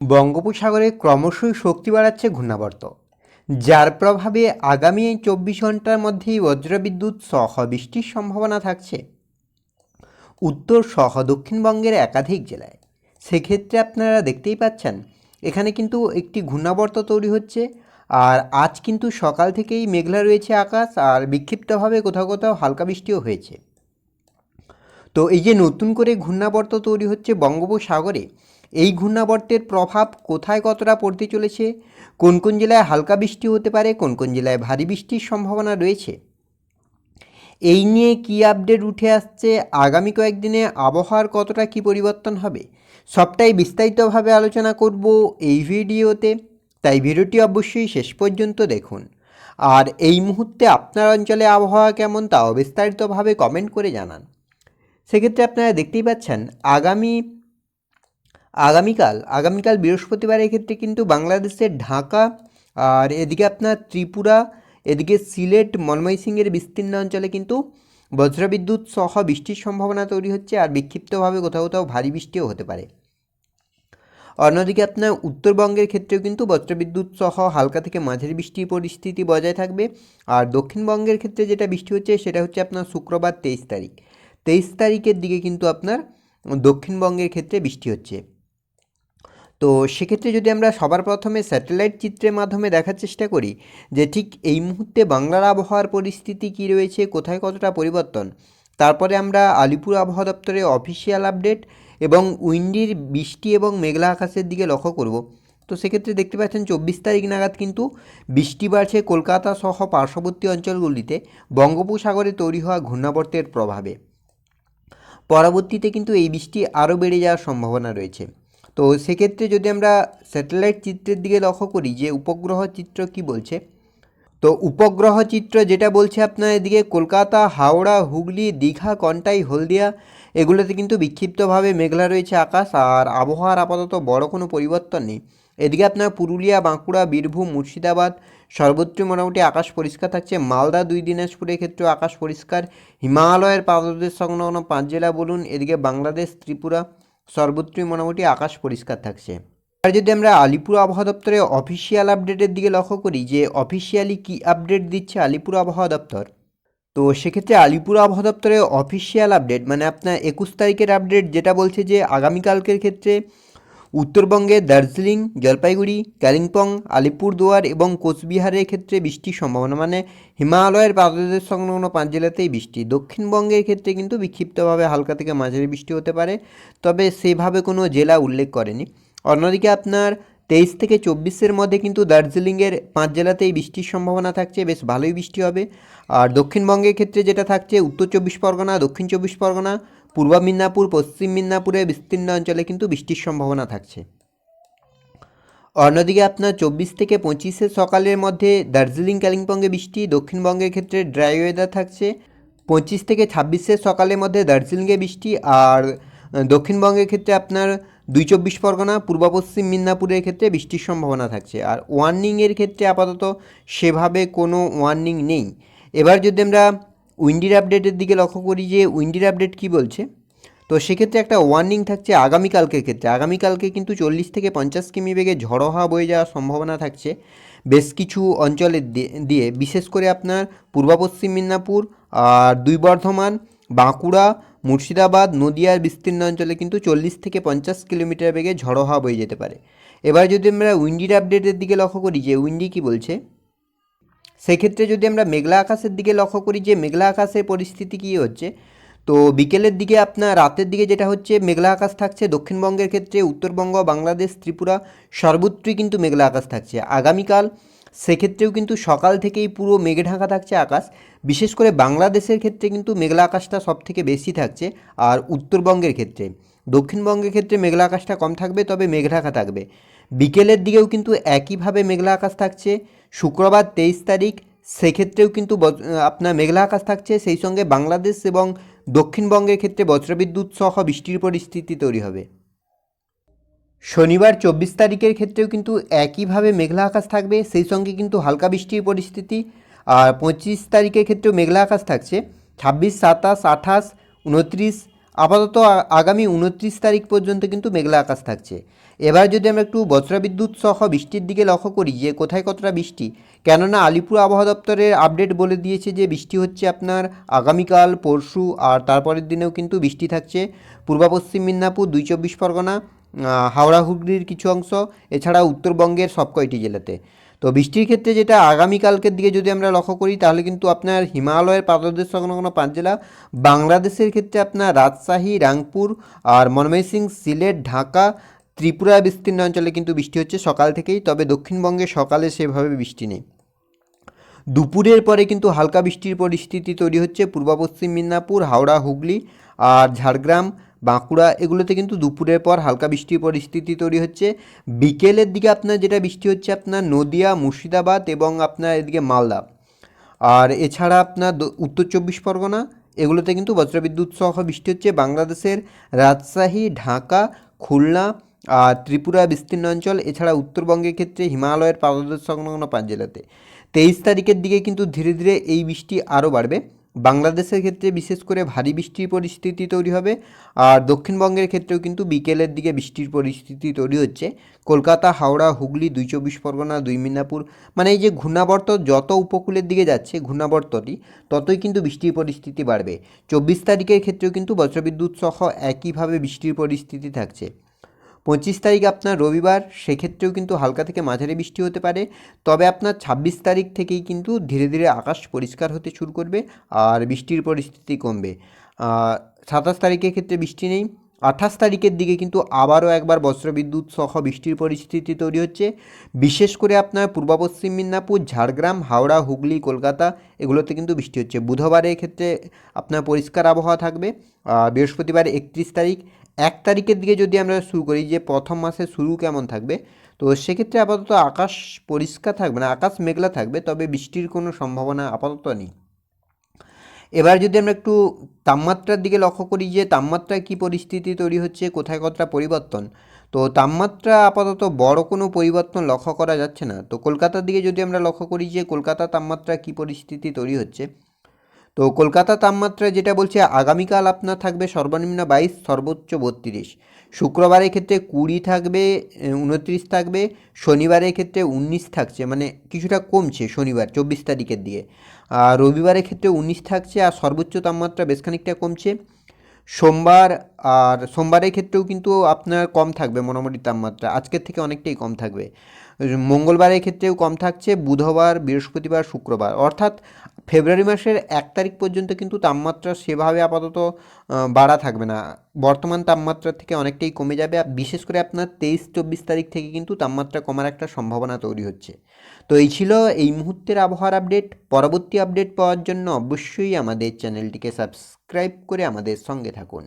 বঙ্গোপসাগরে ক্রমশই শক্তি বাড়াচ্ছে ঘূর্ণাবর্ত, যার প্রভাবে আগামী চব্বিশ ঘণ্টার মধ্যেই বজ্রবিদ্যুৎ সহ বৃষ্টির সম্ভাবনা থাকছে। উত্তর সহ দক্ষিণবঙ্গের একাধিক জেলায়। সেক্ষেত্রে আপনারা দেখতেই পাচ্ছেন, এখানে কিন্তু একটি ঘূর্ণাবর্ত তৈরি হচ্ছে, আর আজ কিন্তু সকাল থেকেই মেঘলা রয়েছে আকাশ, আর বিক্ষিপ্তভাবে কোথাও কোথাও হালকা বৃষ্টিও হয়েছে। তো এই যে নতুন করে ঘূর্ণাবর্ত তৈরি হচ্ছে বঙ্গোপসাগরে এই ঘূর্ণাবর্তের প্রভাব কোথায় কতটা পড়তে চলেছে? কোন কোন জেলায় হালকা বৃষ্টি হতে পারে? কোন কোন জেলায় ভারী বৃষ্টির সম্ভাবনা রয়েছে? এই নিয়ে কি আপডেট উঠে আসছে? আগামী কয়েকদিনে আবহাওয়ার কতটা কি পরিবর্তন হবে? সবটাই বিস্তারিতভাবে আলোচনা করব এই ভিডিওতে। তাই ভিডিওটি অবশ্যই শেষ পর্যন্ত দেখুন। আর এই মুহূর্তে আপনার অঞ্চলে আবহাওয়া কেমন তাও বিস্তারিতভাবে কমেন্ট করে জানান। সেক্ষেত্রে আপনারা দেখতেই পাচ্ছেন, আগামী আগামীকাল আগামীকাল বৃহস্পতিবার ক্ষেত্রে কিন্তু বাংলাদেশের ঢাকা, আর এদিকে আপনার ত্রিপুরা, এদিকে সিলেট ময়মনসিংহের বিস্তীর্ণ অঞ্চলে কিন্তু বজ্রবিদ্যুৎ সহ বৃষ্টির সম্ভাবনা তৈরি হচ্ছে আর বিক্ষিপ্তভাবে কোথাও কোথাও ভারী বৃষ্টিও হতে পারে। অন্যদিকে আপনার উত্তরবঙ্গের ক্ষেত্রেও কিন্তু বজ্রবিদ্যুৎ সহ হালকা থেকে মাঝারি বৃষ্টির পরিস্থিতি বজায় থাকবে। আর দক্ষিণবঙ্গের ক্ষেত্রে যেটা বৃষ্টি হচ্ছে সেটা হচ্ছে আপনার শুক্রবার তেইশ তারিখ। তেইশ তারিখের দিকে কিন্তু আপনার দক্ষিণবঙ্গের ক্ষেত্রে বৃষ্টি হচ্ছে। তো সেক্ষেত্রে যদি আমরা সবার প্রথমে স্যাটেলাইট চিত্রের মাধ্যমে দেখার চেষ্টা করি যে ঠিক এই মুহূর্তে বাংলার আবহাওয়ার পরিস্থিতি কী রয়েছে, কোথায় কতটা পরিবর্তন, তারপরে আমরা আলিপুর আবহাওয়া দপ্তরের অফিসিয়াল আপডেট এবং উইন্ডির বৃষ্টি এবং মেঘলা আকাশের দিকে লক্ষ্য করব। তো সেক্ষেত্রে দেখতে পাচ্ছেন চব্বিশ তারিখ নাগাদ কিন্তু বৃষ্টি বাড়ছে কলকাতা সহ পার্শ্ববর্তী অঞ্চলগুলিতে, বঙ্গোপসাগরে তৈরি হওয়া ঘূর্ণাবর্তের প্রভাবে। পরবর্তীতে কিন্তু এই বৃষ্টি আরও বেড়ে যাওয়ার সম্ভাবনা রয়েছে। তো সেক্ষেত্রে যদি আমরা স্যাটেলাইট চিত্রের দিকে লক্ষ্য করি যে উপগ্রহ চিত্র কি বলছে? তো উপগ্রহ চিত্র যেটা বলছে আপনার এদিকে কলকাতা, হাওড়া, হুগলি, দীঘা, কন্টাই, হলদিয়া, এগুলোতে কিন্তু বিক্ষিপ্তভাবে মেঘলা রয়েছে আকাশ আর আবহাওয়ার আপাতত বড় কোনো পরিবর্তন নেই। এদিকে আপনার পুরুলিয়া, বাঁকুড়া, বীরভূম, মুর্শিদাবাদ সর্বত্রই মোটামুটি আকাশ পরিষ্কার থাকছে। মালদা, দুই দিনাজপুরের ক্ষেত্রেও আকাশ পরিষ্কার। হিমালয়ের পাদদেশ সংলগ্ন পাঁচ জেলা বলুন, এদিকে বাংলাদেশ, ত্রিপুরা সর্বত্রই মোটামুটি আকাশ পরিষ্কার থাকছে। আর যদি আমরা আলিপুর আবহাওয়া দপ্তরের অফিসিয়াল আপডেটের দিকে লক্ষ্য করি যে অফিসিয়ালি কি আপডেট দিচ্ছে আলিপুর আবহাওয়া দপ্তর, তো সেক্ষেত্রে আলিপুর আবহাওয়া দপ্তরের অফিসিয়াল আপডেট মানে আপনার একুশ তারিখের আপডেট যেটা বলছে যে আগামীকালকের ক্ষেত্রে উত্তরবঙ্গে দার্জিলিং, জলপাইগুড়ি, কালিম্পং, আলিপুরদুয়ার এবং কোচবিহারের ক্ষেত্রে বৃষ্টির সম্ভাবনা। মানে হিমালয়ের পাদদেশ সংলগ্ন পাঁচ জেলাতেই বৃষ্টি। দক্ষিণবঙ্গের ক্ষেত্রে কিন্তু বিক্ষিপ্তভাবে হালকা থেকে মাঝারি বৃষ্টি হতে পারে, তবে সেভাবে কোনো জেলা উল্লেখ করেনি। অন্যদিকে আপনার তেইশ থেকে চব্বিশের মধ্যে কিন্তু দার্জিলিংয়ের পাঁচ জেলাতেই বৃষ্টির সম্ভাবনা থাকছে, বেশ ভালোই বৃষ্টি হবে। আর দক্ষিণবঙ্গের ক্ষেত্রে যেটা থাকছে, উত্তর চব্বিশ পরগনা, দক্ষিণ চব্বিশ পরগনা পূর্ব মিদনাপুর, পশ্চিম মিদনাপুরের বিস্তীর্ণ অঞ্চলে কিন্তু বৃষ্টির সম্ভাবনা থাকছে। অন্যদিকে আপনার চব্বিশ থেকে পঁচিশে সকালের মধ্যে দার্জিলিং, কালিম্পংয়ে বৃষ্টি, দক্ষিণবঙ্গের ক্ষেত্রে ড্রাই ওয়েদার থাকছে। পঁচিশ থেকে ছাব্বিশে সকালের মধ্যে দার্জিলিংয়ে বৃষ্টি আর দক্ষিণবঙ্গের ক্ষেত্রে আপনার দুই চব্বিশ পরগনা, পূর্ব পশ্চিম মিদনাপুরের ক্ষেত্রে বৃষ্টির সম্ভাবনা থাকছে। আর ওয়ার্নিংয়ের ক্ষেত্রে আপাতত সেভাবে কোনো ওয়ার্নিং নেই। এবার যদি আমরা উইন্ডির আপডেটের দিকে লক্ষ্য করি যে উইন্ডির আপডেট কি বলছে? তো সেক্ষেত্রে একটা ওয়ার্নিং থাকছে আগামীকালকের ক্ষেত্রে। আগামীকালকে কিন্তু চল্লিশ থেকে পঞ্চাশ কিমি বেগে ঝড়ো হাওয়া বয়ে যাওয়ার সম্ভাবনা থাকছে বেশ কিছু অঞ্চলের দিয়ে। বিশেষ করে আপনার পূর্ব পশ্চিম মিদনাপুর আর দুই বর্ধমান, বাঁকুড়া, মুর্শিদাবাদ, নদিয়ার বিস্তীর্ণ অঞ্চলে কিন্তু চল্লিশ থেকে পঞ্চাশ কিলোমিটার বেগে ঝড়ো হাওয়া বয়ে যেতে পারে। এবার যদি আমরা উইন্ডির আপডেটের দিকে লক্ষ্য করি যে উইন্ডি কী বলছে? সেক্ষেত্রে যদি আমরা মেঘলা আকাশের দিকে লক্ষ্য করি, যে মেঘলা আকাশের পরিস্থিতি কী হচ্ছে? তো বিকেলের দিকে আপনার, রাতের দিকে যেটা হচ্ছে, মেঘলা আকাশ থাকছে দক্ষিণবঙ্গের ক্ষেত্রে, উত্তরবঙ্গ, বাংলাদেশ, ত্রিপুরা, সর্বত্রই কিন্তু মেঘলা আকাশ থাকছে। আগামীকাল সেক্ষেত্রেও কিন্তু সকাল থেকেই পুরো মেঘে ঢাকা থাকছে আকাশ। বিশেষ করে বাংলাদেশের ক্ষেত্রে কিন্তু মেঘলা আকাশটা সব থেকে বেশি থাকছে, আর উত্তরবঙ্গের ক্ষেত্রে। দক্ষিণবঙ্গের ক্ষেত্রে মেঘলা আকাশটা কম থাকবে, তবে মেঘ ঢাকা থাকবে। বিকেলের দিকেও কিন্তু একইভাবে মেঘলা আকাশ থাকছে। শুক্রবার তেইশ তারিখ, সেক্ষেত্রেও কিন্তু আপনার মেঘলা আকাশ থাকছে। সেই সঙ্গে বাংলাদেশ এবং দক্ষিণবঙ্গের ক্ষেত্রে বজ্রবিদ্যুৎ সহ বৃষ্টির পরিস্থিতি তৈরি হবে। শনিবার চব্বিশ তারিখের ক্ষেত্রেও কিন্তু একইভাবে মেঘলা আকাশ থাকবে। সেই সঙ্গে কিন্তু হালকা বৃষ্টির পরিস্থিতি। আর পঁচিশ তারিখের ক্ষেত্রেও মেঘলা আকাশ থাকছে। ছাব্বিশ, সাতাশ, আঠাশ, উনত্রিশ আপাতত আগামী উনত্রিশ তারিখ পর্যন্ত কিন্তু মেঘলা আকাশ থাকছে। এবার যদি আমরা একটু বজ্রবিদ্যুৎ সহ বৃষ্টির দিকে লক্ষ্য করি যে কোথায় কতটা বৃষ্টি, কেননা আলিপুর আবহাওয়া দপ্তরের আপডেট বলে দিয়েছে যে বৃষ্টি হচ্ছে আপনার আগামীকাল, পরশু আর তারপরের দিনেও কিন্তু বৃষ্টি থাকছে। পূর্ব পশ্চিম মিদনাপুর দুই চব্বিশ পরগনা হাওড়া, হুগলির কিছু অংশ, এছাড়া উত্তরবঙ্গের সব কয়টি জেলাতে। তো বৃষ্টির ক্ষেত্রে যেটা আগামীকালকের দিকে যদি আমরা লক্ষ্য করি, তাহলে কিন্তু আপনার হিমালয়ের পাদদেশ সংলগ্ন পাঁচ জেলা, বাংলাদেশের ক্ষেত্রে আপনার রাজশাহী, রাংপুর আর ময়মনসিংহ সিলেট, ঢাকা, ত্রিপুরা বিস্তীর্ণ অঞ্চলে কিন্তু বৃষ্টি হচ্ছে সকাল থেকেই, তবে দক্ষিণবঙ্গে সকালে সেভাবে বৃষ্টি নেই। দুপুরের পরে কিন্তু হালকা বৃষ্টির পরিস্থিতি তৈরি হচ্ছে, পূর্ব পশ্চিম মিদনাপুর, হাওড়া, হুগলি আর ঝাড়গ্রাম বাঁকুড়া এগুলোতে কিন্তু দুপুরের পর হালকা বৃষ্টির পরিস্থিতি তৈরি হচ্ছে। বিকেলের দিকে আপনার যেটা বৃষ্টি হচ্ছে আপনার নদিয়া, মুর্শিদাবাদ এবং আপনার এদিকে মালদা। আর এছাড়া আপনার উত্তর চব্বিশ পরগনা, এগুলোতে কিন্তু বজ্রবিদ্যুৎ সহ বৃষ্টি হচ্ছে। বাংলাদেশের রাজশাহী, ঢাকা, খুলনা আর ত্রিপুরা বিস্তীর্ণ অঞ্চল, এছাড়া উত্তরবঙ্গের ক্ষেত্রে হিমালয়ের পাদদেশ সংলগ্ন পাঁচ জেলাতে। তেইশ তারিখের দিকে কিন্তু ধীরে ধীরে এই বৃষ্টি আরও বাড়বে। বাংলাদেশের ক্ষেত্রে বিশেষ করে ভারী বৃষ্টির পরিস্থিতি তৈরি হবে, আর দক্ষিণবঙ্গের ক্ষেত্রেও কিন্তু বিকেলের দিকে বৃষ্টির পরিস্থিতি তৈরি হচ্ছে। কলকাতা, হাওড়া, হুগলি, দুই চব্বিশ পরগনা, দুই মিদনাপুর মানে এই যে ঘূর্ণাবর্ত যত উপকূলের দিকে যাচ্ছে, ঘূর্ণাবর্তটি, ততই কিন্তু বৃষ্টির পরিস্থিতি বাড়বে। চব্বিশ তারিখের ক্ষেত্রেও কিন্তু বজ্রবিদ্যুৎ সহ একইভাবে বৃষ্টির পরিস্থিতি থাকছে। পঁচিশ তারিখ আপনার রবিবার, সেক্ষেত্রেও কিন্তু হালকা থেকে মাঝারি বৃষ্টি হতে পারে। তবে আপনার ছাব্বিশ তারিখ থেকেই কিন্তু ধীরে ধীরে আকাশ পরিষ্কার হতে শুরু করবে আর বৃষ্টির পরিস্থিতি কমবে। সাতাশ তারিখের ক্ষেত্রে বৃষ্টি নেই। আঠাশ তারিখের দিকে কিন্তু আবারও একবার বজ্রবিদ্যুৎ সহ বৃষ্টির পরিস্থিতি তৈরি হচ্ছে। বিশেষ করে আপনার পূর্ব পশ্চিম মিদনাপুর, ঝাড়গ্রাম, হাওড়া, হুগলি, কলকাতা, এগুলোতে কিন্তু বৃষ্টি হচ্ছে। বুধবারের ক্ষেত্রে আপনার পরিষ্কার আবহাওয়া থাকবে। বৃহস্পতিবার একত্রিশ তারিখ, এক তারিখের দিকে যদি আমরা শুরু করি যে প্রথম মাসের শুরু কেমন থাকবে, তো সেক্ষেত্রে আপাতত আকাশ পরিষ্কার থাকবে না, আকাশ মেঘলা থাকবে, তবে বৃষ্টির কোনো সম্ভাবনা আপাতত নেই। এবার যদি আমরা একটু তাপমাত্রার দিকে লক্ষ্য করি যে তাপমাত্রায় কী পরিস্থিতি তৈরি হচ্ছে, কোথায় কতটা পরিবর্তন, তো তাপমাত্রা আপাতত বড় কোনো পরিবর্তন লক্ষ্য করা যাচ্ছে না। তো কলকাতার দিকে যদি আমরা লক্ষ্য করি যে কলকাতার তাপমাত্রা কী পরিস্থিতি তৈরি হচ্ছে তো কলকাতা তাপমাত্রা যেটা বলছে, আগামীকাল আপনার থাকবে সর্বনিম্ন বাইশ, সর্বোচ্চ বত্রিশ। শুক্রবারের ক্ষেত্রে কুড়ি থাকবে উনত্রিশ থাকবে, শনিবারের ক্ষেত্রে উনিশ থাকছে মানে কিছুটা কমছে শনিবার, চব্বিশ তারিখের দিকে। আর রবিবারের ক্ষেত্রে উনিশ থাকছে, আর সর্বোচ্চ তাপমাত্রা বেশ খানিকটা কমছে। সোমবার আর সোমবারের ক্ষেত্রেও কিন্তু আপনার কম থাকবে মোটামুটি তাপমাত্রা, আজকের থেকে অনেকটাই কম থাকবে। মঙ্গলবারের ক্ষেত্রেও কম থাকছে, বুধবার, বৃহস্পতিবার, শুক্রবার। অর্থাৎ ফেব্রুয়ারি মাসের এক তারিখ পর্যন্ত কিন্তু তাপমাত্রা সেভাবে আপাতত বাড়া থাকবে না। বর্তমান তাপমাত্রা থেকে অনেকটাই কমে যাবে বিশেষ করে আপনার তেইশ, চব্বিশ তারিখ থেকে কিন্তু তাপমাত্রা কমার একটা সম্ভাবনা তৈরি হচ্ছে। তো এই ছিল এই মুহূর্তের আবহাওয়ার আপডেট। পরবর্তী আপডেট পাওয়ার জন্য অবশ্যই আমাদের চ্যানেলটিকে সাবস্ক্রাইব করে আমাদের সঙ্গে থাকুন।